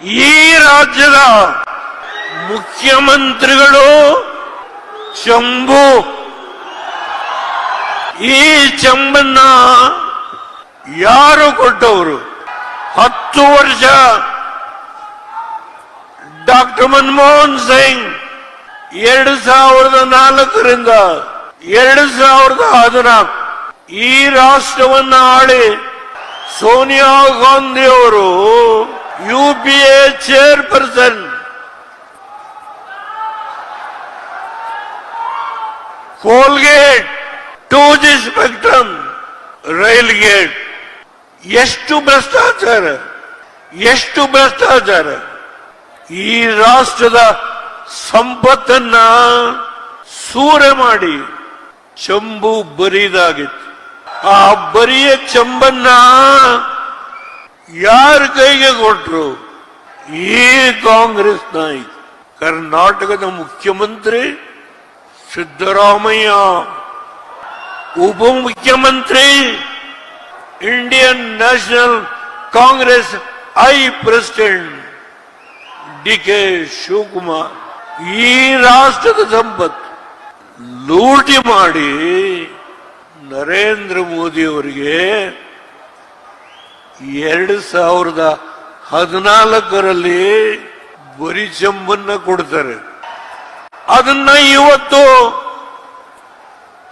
ಈ ರಾಜ್ಯದ ಮುಖ್ಯಮಂತ್ರಿಗಳು ಚಂಬು ಈ ಚಂಬನ್ನ ಯಾರು ಕೊಟ್ಟವರು? ಹತ್ತು ವರ್ಷ ಡಾಕ್ಟರ್ ಮನಮೋಹನ್ ಸಿಂಗ್ ಎರಡು ಸಾವಿರದ ನಾಲ್ಕರಿಂದ ಎರಡು ಸಾವಿರದ ಹದಿನಾಲ್ಕು ಈ ರಾಷ್ಟ್ರವನ್ನ ಆಳಿ ಸೋನಿಯಾ ಗಾಂಧಿ ಅವರು a chairperson. Coalgate two G spectrum rail gate ಎಷ್ಟು ಭ್ರಷ್ಟಾಚಾರ ಎಷ್ಟು ಭ್ರಷ್ಟಾಚಾರ. ಈ ರಾಷ್ಟ್ರದ ಸಂಪತ್ತನ್ನ ಸೂರೆ ಮಾಡಿ ಚಂಬು ಬರಿದಾಗಿತ್ತು. ಆ ಬರಿಯ ಚಂಬನ್ನ ಯಾರ ಕೈಗೆ ಕೊಟ್ರು? ಈ ಕಾಂಗ್ರೆಸ್ ನಾಯಕ ಕರ್ನಾಟಕದ ಮುಖ್ಯಮಂತ್ರಿ ಸಿದ್ದರಾಮಯ್ಯ, ಉಪಮುಖ್ಯಮಂತ್ರಿ, Indian National Congress I president D K Shivakumar. ಈ ರಾಷ್ಟ್ರದ ಸಂಪತ್ತು ಲೂಟಿ ಮಾಡಿ ನರೇಂದ್ರ ಮೋದಿ ಅವರಿಗೆ ಎರಡು ಸಾವಿರದ ಹದಿನಾಲ್ಕರಲ್ಲಿ ಬರಿ ಚಂಬನ್ನ ಕೊಡ್ತಾರೆ. ಅದನ್ನ ಇವತ್ತು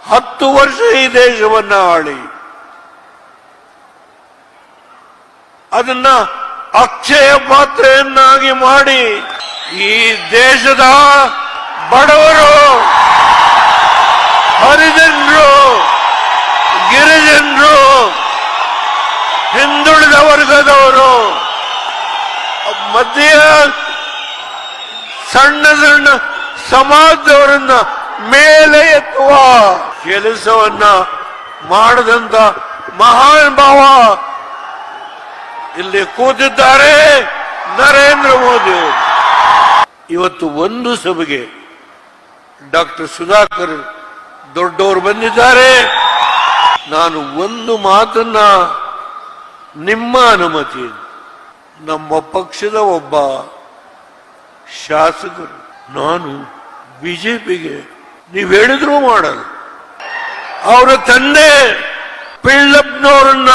ಹತ್ತು ವರ್ಷ ಈ ದೇಶವನ್ನ ಆಳಿ. ಅದನ್ನ ಅಕ್ಷಯ ಪಾತ್ರೆಯನ್ನಾಗಿ ಮಾಡಿ ಈ ದೇಶದ ಬಡವರು, ಹರಿಜನರು, ಗಿರಿಜನರು ವರ್ಗದವರು ಮಧ್ಯ ಸಣ್ಣ ಸಣ್ಣ ಸಮಾಜದವರನ್ನ ಮೇಲೆ ಎತ್ತುವ ಕೆಲಸವನ್ನ ಮಾಡದಂತ ಮಹಾನ್ ಭಾವ ಇಲ್ಲಿ ಕೂತಿದ್ದಾರೆ ನರೇಂದ್ರ ಮೋದಿ. ಇವತ್ತು ಒಂದು ಸಭೆಗೆ ಡಾಕ್ಟರ್ ಸುಧಾಕರ್ ದೊಡ್ಡವರು ಬಂದಿದ್ದಾರೆ. ನಾನು ಒಂದು ಮಾತನ್ನ ನಿಮ್ಮ ಅನುಮತಿ ನಮ್ಮ ಪಕ್ಷದ ಒಬ್ಬ ಶಾಸಕರು, ನಾನು ಬಿಜೆಪಿಗೆ ನೀವು ಹೇಳಿದ್ರು ಮಾಡಲ್ಲ. ಅವರ ತಂದೆ ಪಿಳ್ಳಪ್ಪನವ್ರನ್ನ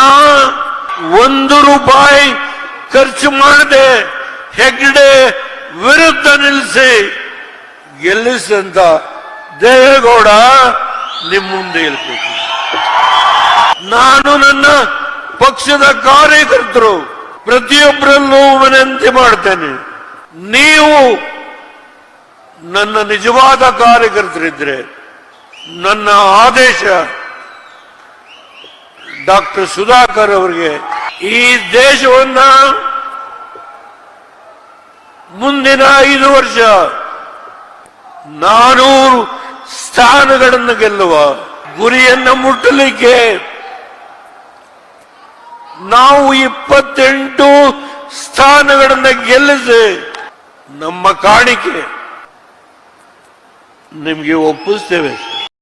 ಒಂದು ರೂಪಾಯಿ ಖರ್ಚು ಮಾಡದೆ ಹೆಗ್ಡೆ ವಿರುದ್ಧ ನಿಲ್ಲಿಸಿ ಗೆಲ್ಲಿಸಿದಂತ ದೇವೇಗೌಡ ನಿಮ್ಮ ಮುಂದೆ ಇರ್ಬೇಕು. ನಾನು ನನ್ನ ಪಕ್ಷದ ಕಾರ್ಯಕರ್ತರು, ಪ್ರತಿಯೊಬ್ಬರಲ್ಲೂ ವಿನಂತಿ ಮಾಡ್ತೇನೆ, ನೀವು ನನ್ನ ನಿಜವಾದ ಕಾರ್ಯಕರ್ತರಿದ್ರೆ, ನನ್ನ ಆದೇಶ ಡಾಕ್ಟರ್ ಸುಧಾಕರ್ ಅವರಿಗೆ, ಈ ದೇಶವನ್ನ ಮುಂದಿನ ಐದು ವರ್ಷ ನಾನೂರು ಸ್ಥಾನಗಳನ್ನು ಗೆಲ್ಲುವ ಗುರಿಯನ್ನು ಮುಟ್ಟಲಿಕ್ಕೆ ನಾವು ಇಪ್ಪತ್ತೆಂಟು ಸ್ಥಾನಗಳನ್ನು ಗೆಲ್ಲಿಸಿ ನಮ್ಮ ಕಾಣಿಕೆ ನಿಮಗೆ ಒಪ್ಪಿಸ್ತೇವೆ.